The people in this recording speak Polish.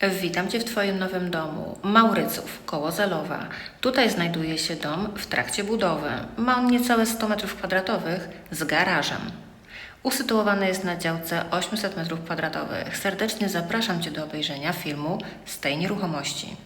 Witam Cię w Twoim nowym domu. Mauryców, koło Zalowa. Tutaj znajduje się dom w trakcie budowy. Ma on niecałe 100 m2 z garażem. Usytuowany jest na działce 800 m2. Serdecznie zapraszam Cię do obejrzenia filmu z tej nieruchomości.